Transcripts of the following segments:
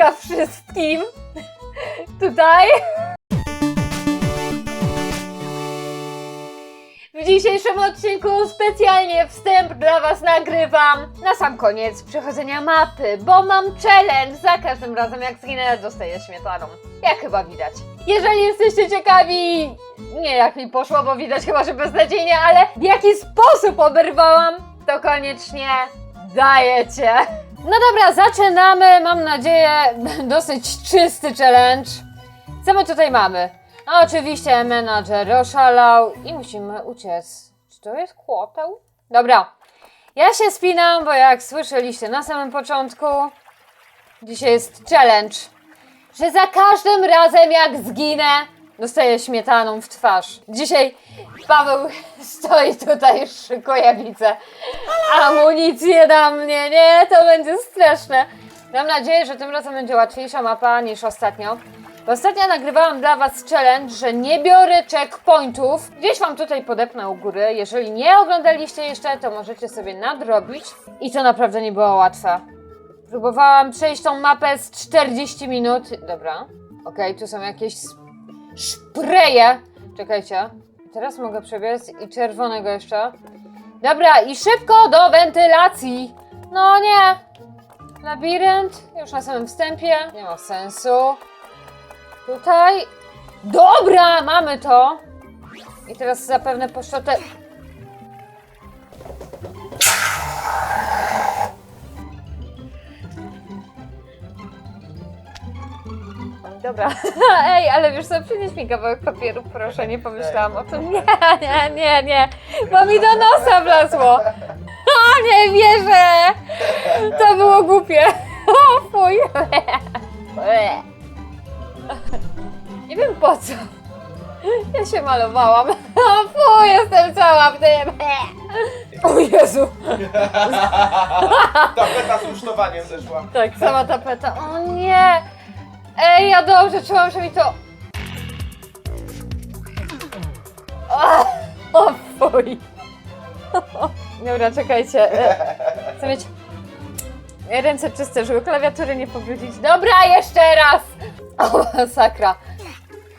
Wszystkim! Tutaj. W dzisiejszym odcinku specjalnie wstęp dla Was nagrywam na sam koniec przechodzenia mapy, bo mam challenge. Za każdym razem jak zginę dostaję śmietaną. Jak chyba widać. Jeżeli jesteście ciekawi, nie jak mi poszło, bo widać chyba, że beznadziejnie, ale w jaki sposób oberwałam, to koniecznie dajecie. No dobra, zaczynamy. Mam nadzieję, dosyć czysty challenge. Co my tutaj mamy? No oczywiście menadżer oszalał i musimy uciec. Czy to jest kłoteł? Dobra. Ja się spinam, bo jak słyszeliście na samym początku, dzisiaj jest challenge, że za każdym razem jak zginę, dostaję śmietaną w twarz. Dzisiaj Paweł stoi tutaj, szykuje, widzę amunicję na mnie. Nie, to będzie straszne. Mam nadzieję, że tym razem będzie łatwiejsza mapa niż ostatnio. Ostatnio nagrywałam dla Was challenge, że nie biorę checkpointów. Gdzieś Wam tutaj podepnę u góry. Jeżeli nie oglądaliście jeszcze, to możecie sobie nadrobić. I to naprawdę nie było łatwe. Próbowałam przejść tą mapę z 40 minut. Dobra. Okej, tu są jakieś szpreje. Czekajcie. Teraz mogę przebiec i czerwonego jeszcze. Dobra, i szybko do wentylacji. No nie. Labirynt, już na samym wstępie. Nie ma sensu. Tutaj. Dobra, mamy to. I teraz zapewne poszczotę. Dobra, ej, ale wiesz co, przynieś mi kawałek papieru, proszę, nie pomyślałam o tym. Nie, nie, nie, nie, bo mi do nosa wlazło. O, nie wierzę! To było głupie. O, fuj. Nie wiem po co. Ja się malowałam. O, fuj, jestem cała w tym. O Jezu. Tapeta z usztowaniem zeszła. Tak, cała tapeta. O nie! Ej, ja dobrze czułam, że mi to... O, o fuj! Dobra, czekajcie. e, Chcę mieć ręce czyste, żeby klawiatury nie pobrudzić. Dobra, jeszcze raz! O, masakra.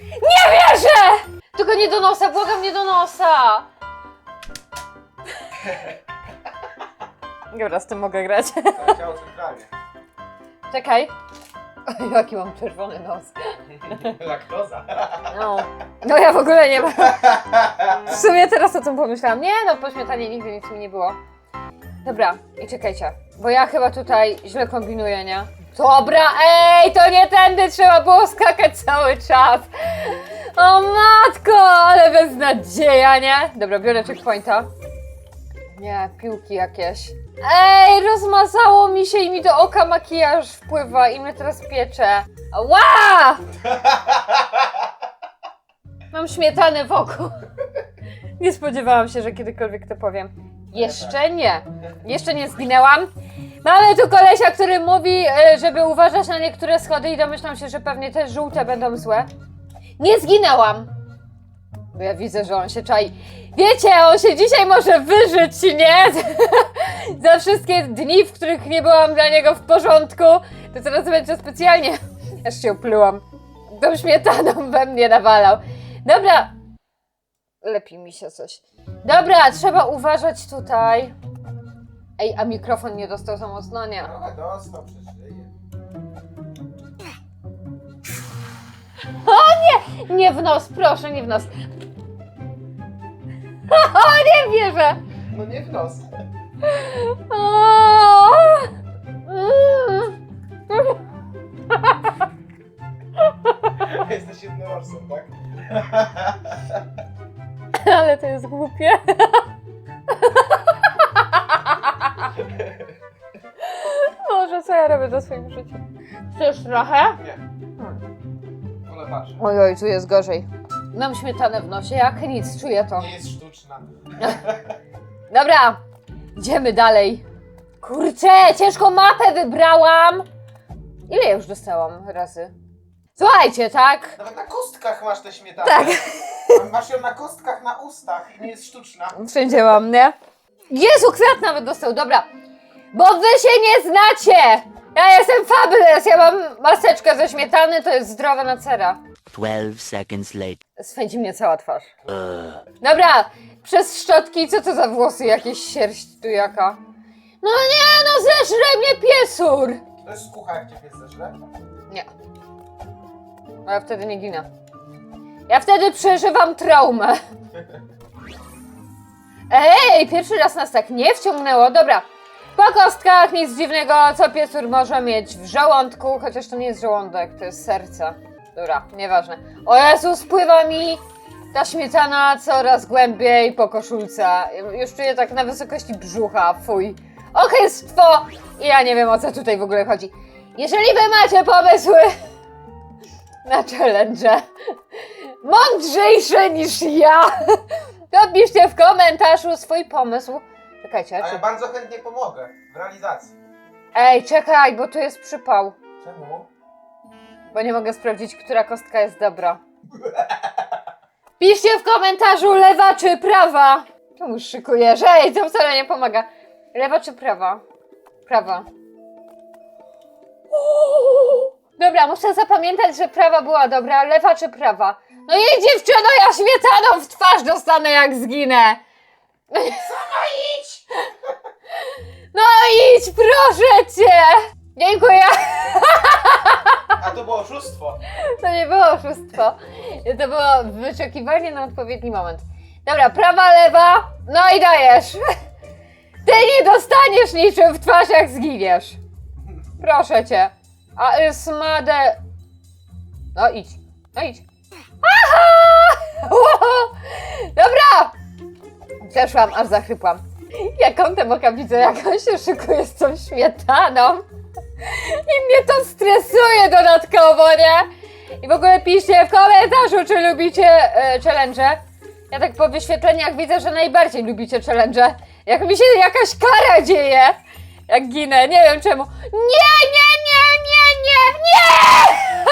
Nie wierzę! Tylko nie do nosa, błagam, nie do nosa! Dobra, z tym mogę grać. Centralnie. Czekaj. Oj, jaki mam czerwony nos. Laktoza. No. no ja w ogóle nie mam. W sumie teraz o tym pomyślałam. Nie no, po śmietanie nigdy nic mi nie było. Dobra, i czekajcie, bo ja chyba tutaj źle kombinuję, nie? Dobra, ej, to nie tędy trzeba było skakać cały czas. O matko, ale beznadzieja, nie? Dobra, biorę checkpointa. Nie, piłki jakieś. Ej, rozmazało mi się i mi do oka makijaż wpływa i mnie teraz piecze. Ła! Mam śmietanę w oku. Nie spodziewałam się, że kiedykolwiek to powiem. Jeszcze nie. Jeszcze nie zginęłam. Mamy tu kolesia, który mówi, e, żeby uważać na niektóre schody i domyślam się, że pewnie te żółte będą złe. Nie zginęłam. Bo ja widzę, że on się czai. Wiecie, on się dzisiaj może wyżyć, nie? Za wszystkie dni, w których nie byłam dla niego w porządku. To teraz będzie specjalnie. Aż się oplułam. Tą śmietaną we mnie nawalał. Dobra. Lepi mi się coś. Dobra, trzeba uważać tutaj. Ej, a mikrofon nie dostał za mocno? Nie. Dostał przez szyję. Nie w nos, proszę, nie w nos. O, nie wierzę. No nie w nos. Jesteś jednorożcem, tak? Ale to jest głupie. Boże, co ja robię do swoim życiu? Chcesz trochę? Nie. Wolę patrzeć. Oj, oj, tu jest gorzej. Mam śmietanę w nosie, jak nic, czuję to. Nie jest sztuczna. Dobra, idziemy dalej. Kurczę, ciężką mapę wybrałam. Ile ja już dostałam razy? Słuchajcie, tak? Nawet na kostkach masz tę śmietanę. Tak. Masz ją na kostkach, na ustach i nie jest sztuczna. Wszędzie mam, nie? Jezu, kwiat nawet dostał, dobra. Bo wy się nie znacie! Ja jestem fabulous, ja mam maseczkę ze śmietany, to jest zdrowa na cera. 12 seconds later. Swędzi mnie cała twarz. Dobra, przez szczotki, co to za włosy, jakieś sierść tu jaka? No nie, no zeżre mnie piesur! To jest skucha, jak cię pies zeżre. Nie. A ja wtedy nie ginę. Ja wtedy przeżywam traumę. Ej, pierwszy raz nas tak nie wciągnęło. Dobra. Po kostkach nic dziwnego, co piesur może mieć w żołądku, chociaż to nie jest żołądek, to jest serce. Dobra, nieważne. O Jezu, spływa mi ta śmietana coraz głębiej po koszulce. Już czuję tak na wysokości brzucha, fuj. Okejstwo! I ja nie wiem o co tutaj w ogóle chodzi. Jeżeli wy macie pomysły na challenge mądrzejsze niż ja, to piszcie w komentarzu swój pomysł. Czekajcie, A ja czy... bardzo chętnie pomogę w realizacji. Ej, czekaj, bo tu jest przypał. Czemu? Bo nie mogę sprawdzić, która kostka jest dobra. Piszcie w komentarzu lewa czy prawa. Czemu szykujesz? Ej, to wcale nie pomaga. Lewa czy prawa? Prawa. Dobra, muszę zapamiętać, że prawa była dobra. Lewa czy prawa? No jej dziewczyno, ja śmietaną w twarz dostanę jak zginę. Sama idź! No idź, proszę cię! Dziękuję. A to było oszustwo. To nie było oszustwo. To było wyczekiwanie na odpowiedni moment. Dobra, prawa, lewa. No i dajesz. Ty nie dostaniesz niczym w twarz, jak zginiesz. Proszę cię. A y, smadę. No idź. No idź. Aha! Wow! Dobra! Przeszłam, aż zachrypłam. Ja kątem oka widzę, jak on się szykuje z tą śmietaną. I mnie to stresuje dodatkowo, nie? I w ogóle piszcie w komentarzu, czy lubicie e, challenge. Ja tak po wyświetleniach widzę, że najbardziej lubicie challenge. Jak mi się jakaś kara dzieje, jak ginę, nie wiem czemu. Nie, nie, nie, nie, nie, nie! A,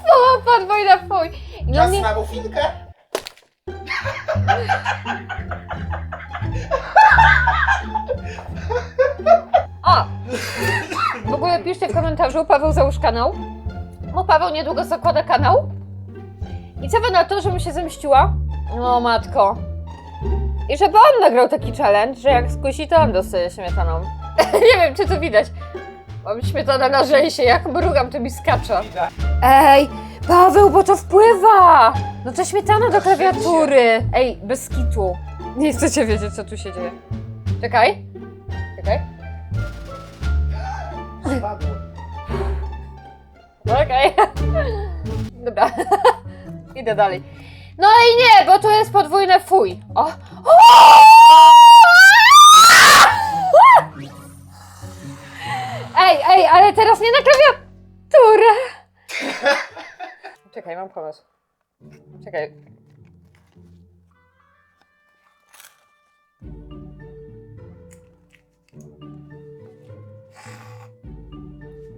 Fu, podwójna fuj. No Czas na mufinkę? W ogóle piszcie w komentarzu, Paweł załóż kanał. Bo Paweł niedługo zakłada kanał. I co wy na to, żebym się zemściła? O matko. I żeby on nagrał taki challenge, że jak skusi, to on dostaje śmietaną. nie wiem, czy to widać. Mam śmietanę na rzęsie, jak mrugam, to mi skacze. Ej, Paweł, bo to wpływa! No to śmietana do klawiatury. Ej, bez kitu. Nie chcecie wiedzieć, co tu się dzieje. Czekaj. Czekaj. Spadło. Okej. Dobra. Idę dalej. No i nie, bo tu jest podwójne fuj. O. o! Ej, ej, ale teraz nie na klawiaturę. Czekaj, mam pomysł. Czekaj.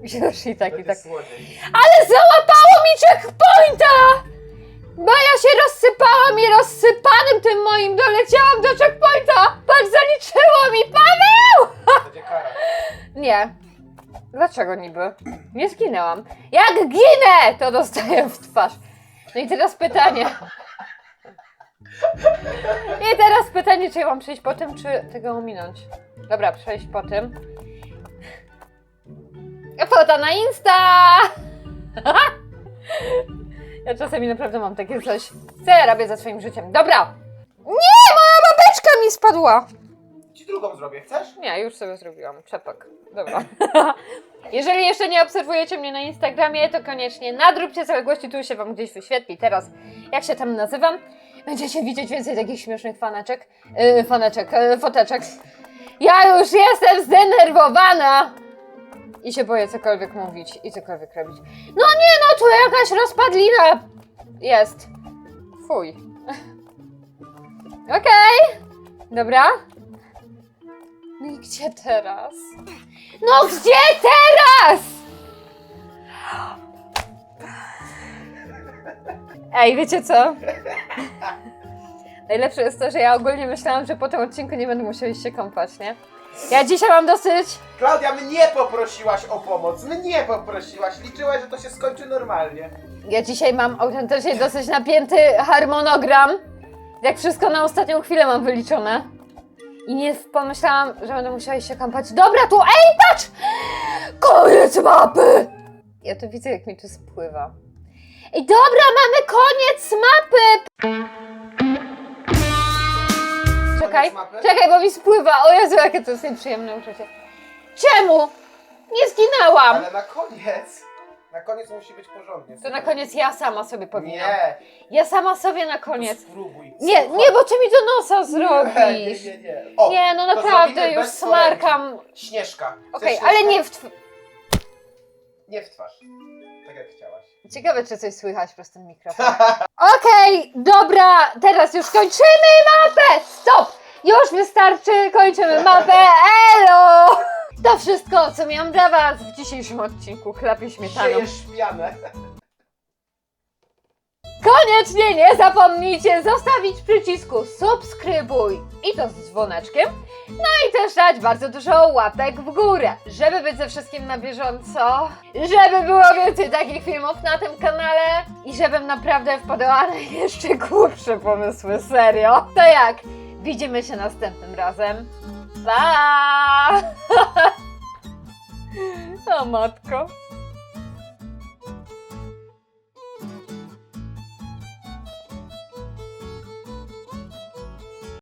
Już i tak, i tak. Ale załapało mi checkpointa! Bo ja się rozsypałam i rozsypanym tym moim doleciałam do checkpointa! Patrz, zaliczyło mi Paweł! Nie. Dlaczego niby? Nie zginęłam. Jak ginę, to dostaję w twarz. No i teraz pytanie. I teraz pytanie, czy ja mam przejść po tym, czy tego ominąć. Dobra, przejść po tym. Fota na Insta! Ja czasami naprawdę mam takie coś. Co ja robię ze swoim życiem? Dobra! Nie, moja babeczka mi spadła! Ci drugą zrobię, chcesz? Nie, już sobie zrobiłam. Czepek. Dobra. Jeżeli jeszcze nie obserwujecie mnie na Instagramie, to koniecznie nadróbcie zaległości, tu się wam gdzieś wyświetli teraz, jak się tam nazywam. Będziecie widzieć więcej takich śmiesznych faneczek. Yy, faneczek, yy, foteczek. Ja już jestem zdenerwowana! I się boję cokolwiek mówić i cokolwiek robić. No nie, no tu jakaś rozpadlina jest. Fuj. Okej. Dobra. No i gdzie teraz? No gdzie teraz? Ej, wiecie co? Najlepsze jest to, że ja ogólnie myślałam, że po tym odcinku nie będę musiała iść się kąpać, nie? Ja dzisiaj mam dosyć. Klaudia, mnie poprosiłaś o pomoc. Mnie poprosiłaś. Liczyłaś, że to się skończy normalnie. Ja dzisiaj mam autentycznie dosyć napięty harmonogram. Jak wszystko na ostatnią chwilę mam wyliczone. I nie pomyślałam, że będę musiała się kąpać. Dobra, tu, ej, patrz! Koniec mapy! Ja tu widzę, jak mi tu spływa. Ej, dobra, mamy koniec mapy! Czekaj, czekaj, bo mi spływa. O Jezu, jakie to jest nieprzyjemne uczucie. Czemu? Nie zginęłam! Ale na koniec. Na koniec musi być porządnie. To na koniec ja sama sobie powinnam. Nie. Ja sama sobie na koniec. Spróbuj. Nie, Słuchaj. nie, bo ty mi do nosa Nie, zrobisz. nie, nie, nie. O, Nie, no to naprawdę, zrobimy już bez smarkam. Śnieżka. Okej, ale nie w tw... Nie w twarz. Tak jak chciałaś. Ciekawe, czy coś słychać przez ten mikrofon. Okej, dobra, teraz już kończymy mapę! Stop! Już wystarczy, kończymy mapę. Elo! To wszystko, co miałam dla was w dzisiejszym odcinku Chlapie Śmietaną. Siejesz. Koniecznie nie zapomnijcie zostawić przycisku subskrybuj i to z dzwoneczkiem. No i też dać bardzo dużo łapek w górę, żeby być ze wszystkim na bieżąco, żeby było więcej takich filmów na tym kanale i żebym naprawdę wpadała na jeszcze głupsze pomysły, serio. To jak? Widzimy się następnym razem. Pa! O matko.